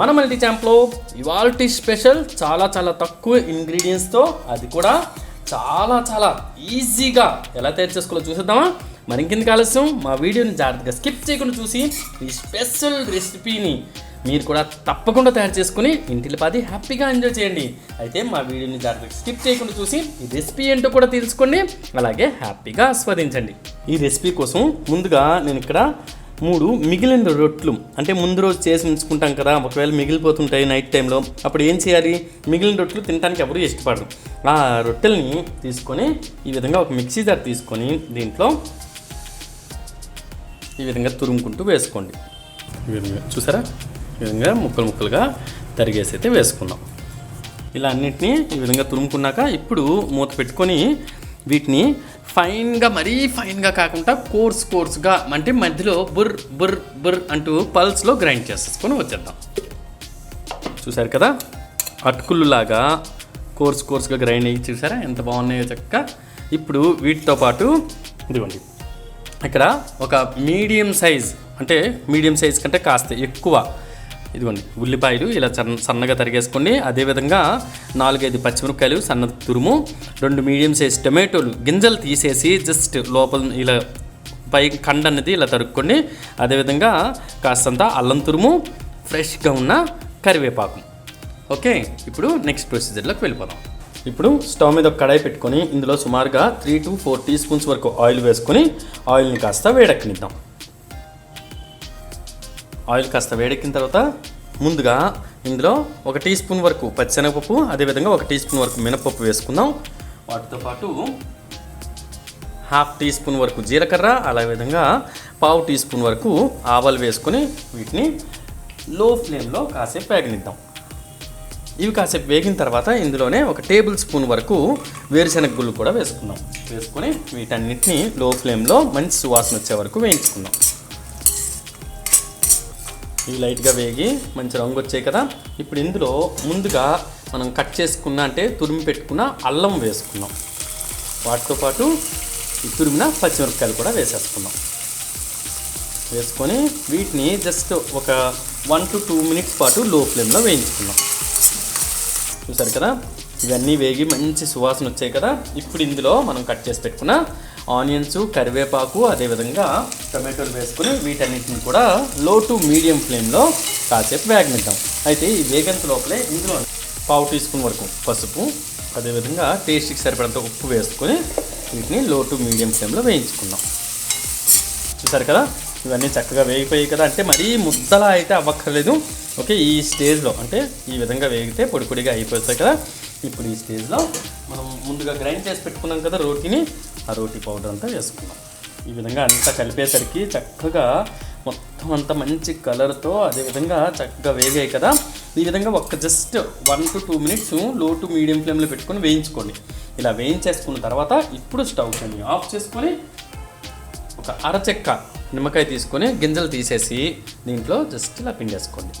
మన మల్టీ ఛాంప్లో ఇవాల్టి స్పెషల్ చాలా చాలా తక్కువ ఇంగ్రీడియంట్స్తో అది కూడా చాలా చాలా ఈజీగా ఎలా తయారు చేసుకోవాలో చూసేద్దామా? మరి ఇంకెందుకు ఆలస్యం? మా వీడియోని జాగ్రత్తగా స్కిప్ చేయకుండా చూసి ఈ స్పెషల్ రెసిపీని మీరు కూడా తప్పకుండా తయారు చేసుకుని ఇంటిలో పది హ్యాపీగా ఎంజాయ్ చేయండి. అయితే మా వీడియోని జాగ్రత్తగా స్కిప్ చేయకుండా చూసి ఈ రెసిపీ ఏంటో కూడా తెలుసుకోండి అలాగే హ్యాపీగా ఆస్వాదించండి. ఈ రెసిపీ కోసం ముందుగా నేను ఇక్కడ మూడు మిగిలిన రొట్లు. అంటే ముందు రోజు చేసి ఉంచుకుంటాం కదా ఒకవేళ మిగిలిపోతుంటాయి నైట్ టైంలో అప్పుడు ఏం చేయాలి? మిగిలిన రొట్టెలు తినడానికి ఎవరు ఇష్టపడరు. ఆ రొట్టెల్ని తీసుకొని ఈ విధంగా ఒక మిక్సీ జార్ తీసుకొని దీంట్లో ఈ విధంగా తురుముకుంటూ వేసుకోండి. ఈ విధంగా చూసారా? ఈ విధంగా ముక్కలు ముక్కలుగా తరిగేసి అయితే వేసుకుందాం ఇలా అన్నిటినీ ఈ విధంగా తురుముకున్నాక ఇప్పుడు మూత పెట్టుకొని వీటిని ఫైన్గా మరీ ఫైన్గా కాకుండా కోర్స్ కోర్స్గా అంటే మధ్యలో బుర్ బుర్ బుర్ అంటూ పల్స్లో గ్రైండ్ చేసేసుకొని వచ్చేద్దాం. చూసారు కదా? అటుకులు లాగా కోర్స్ కోర్స్గా గ్రైండ్ అయ్యి చూసారా? ఎంత బాగున్నాయో చక్కగా. ఇప్పుడు వీటితో పాటు ఇదిగోండి. ఇక్కడ ఒక మీడియం సైజ్ అంటే మీడియం సైజ్ కంటే కాస్త ఎక్కువ ఇదిగోండి ఉల్లిపాయలు ఇలా సన్న సన్నగా తరిగేసుకోండి అదేవిధంగా నాలుగైదు పచ్చిమిరపకాయలు సన్న తురుము రెండు మీడియం సైజ్ టమాటోలు గింజలు తీసేసి జస్ట్ లోపల ఇలా పై కండ అనేది ఇలా తరుక్కోండి అదేవిధంగా కాస్తంత అల్లం తురుము ఫ్రెష్గా ఉన్న కరివేపాకు. ఓకే ఇప్పుడు నెక్స్ట్ ప్రొసీజర్లోకి వెళ్ళిపోదాం. ఇప్పుడు స్టవ్ మీద ఒక కడాయి పెట్టుకొని ఇందులో సుమారుగా three to four teaspoons వరకు ఆయిల్ వేసుకొని ఆయిల్ని కాస్త వేడెక్కనిద్దాం. ఆయిల్ కాస్త వేడెక్కిన తర్వాత ముందుగా ఇందులో ఒక టీ స్పూన్ వరకు పచ్చెనగపప్పు అదేవిధంగా ఒక టీ స్పూన్ వరకు మినపప్పు వేసుకుందాం. వాటితో పాటు హాఫ్ టీ స్పూన్ వరకు జీలకర్ర అలా విధంగా పావు టీ స్పూన్ వరకు ఆవాలు వేసుకొని వీటిని లో ఫ్లేమ్లో కాసేపు వేగనిద్దాం. ఇవి కాసేపు వేగిన తర్వాత ఇందులోనే ఒక టేబుల్ స్పూన్ వరకు వేరుశనగ గుళ్ళు కూడా వేసుకుందాం. వేసుకొని వీటన్నిటిని లో ఫ్లేమ్లో మంచి సువాసన వచ్చే వరకు వేయించుకుందాం. ఇవి లైట్గా వేగి మంచి రంగు వచ్చాయి కదా. ఇప్పుడు ఇందులో ముందుగా మనం కట్ చేసుకున్న అంటే తురిమి పెట్టుకున్న అల్లం వేసుకున్నాం. వాటితో పాటు ఈ తురిమిన పచ్చిమిరపకాయలు కూడా వేసేసుకున్నాం. వేసుకొని వీటిని జస్ట్ ఒక వన్ టు టూ మినిట్స్ పాటు లో ఫ్లేమ్లో వేయించుకున్నాం. చూసారు కదా? ఇవన్నీ వేగి మంచి సువాసన వచ్చాయి కదా. ఇప్పుడు ఇందులో మనం కట్ చేసి పెట్టుకున్న ఆనియన్స్ కరివేపాకు అదేవిధంగా టమాటోలు వేసుకొని వీటన్నిటిని కూడా లో టు మీడియం ఫ్లేమ్లో కాసేపు వేగనిద్దాం. అయితే ఈ వేగంత లోపలే ఇందులో పావు టీ స్పూన్ వరకు పసుపు అదేవిధంగా టేస్ట్కి సరిపడంత ఉప్పు వేసుకొని వీటిని లో టు మీడియం ఫ్లేమ్లో వేయించుకుందాం. చూసారు కదా? ఇవన్నీ చక్కగా వేగిపోయాయి కదా. అంటే మరీ ముద్దలా అయితే అవ్వక్కర్లేదు. ఓకే ఈ స్టేజ్లో అంటే ఈ విధంగా వేగితే పొడి పొడిగా అయిపోతాయి కదా. ఇప్పుడు ఈ స్టేజ్లో మనం ముందుగా గ్రైండ్ చేసి పెట్టుకున్నాం కదా రోటీని ఆ రోటీ పౌడర్ అంతా వేసుకున్నాం ఈ విధంగా అంతా కలిపేసరికి చక్కగా మొత్తం అంతా మంచి కలర్తో అదేవిధంగా చక్కగా వేగాయి కదా. ఈ విధంగా ఒక జస్ట్ వన్ టు టూ మినిట్స్లో టు మీడియం ఫ్లేమ్లో పెట్టుకొని వేయించుకోండి. ఇలా వేయించేసుకున్న తర్వాత ఇప్పుడు స్టవ్ ఆఫ్ చేసుకొని ఒక అరచెక్క నిమ్మకాయ తీసుకొని గింజలు తీసేసి దీంట్లో జస్ట్ ఇలా పిండేసుకోండి.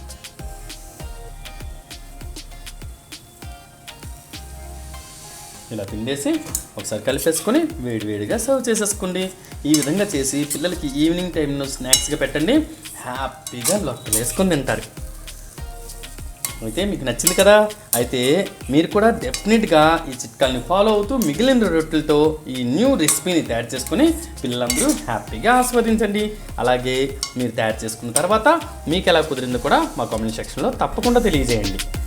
ఇలా పిండేసి ఒకసారి కలిపేసుకొని వేడివేడిగా సర్వ్ చేసేసుకోండి. ఈ విధంగా చేసి పిల్లలకి ఈవినింగ్ టైంలో స్నాక్స్గా పెట్టండి. హ్యాపీగా లొక్కలు వేసుకొని తింటారు. అయితే మీకు నచ్చింది కదా? అయితే మీరు కూడా డెఫినెట్గా ఈ చిట్కాలని ఫాలో అవుతూ మిగిలిన రొట్టెలతో ఈ న్యూ రెసిపీని తయారు చేసుకుని పిల్లలందరూ హ్యాపీగా ఆస్వాదించండి. అలాగే మీరు తయారు చేసుకున్న తర్వాత మీకు ఎలా కుదిరిందో కూడా మా కామెంట్ సెక్షన్లో తప్పకుండా తెలియజేయండి.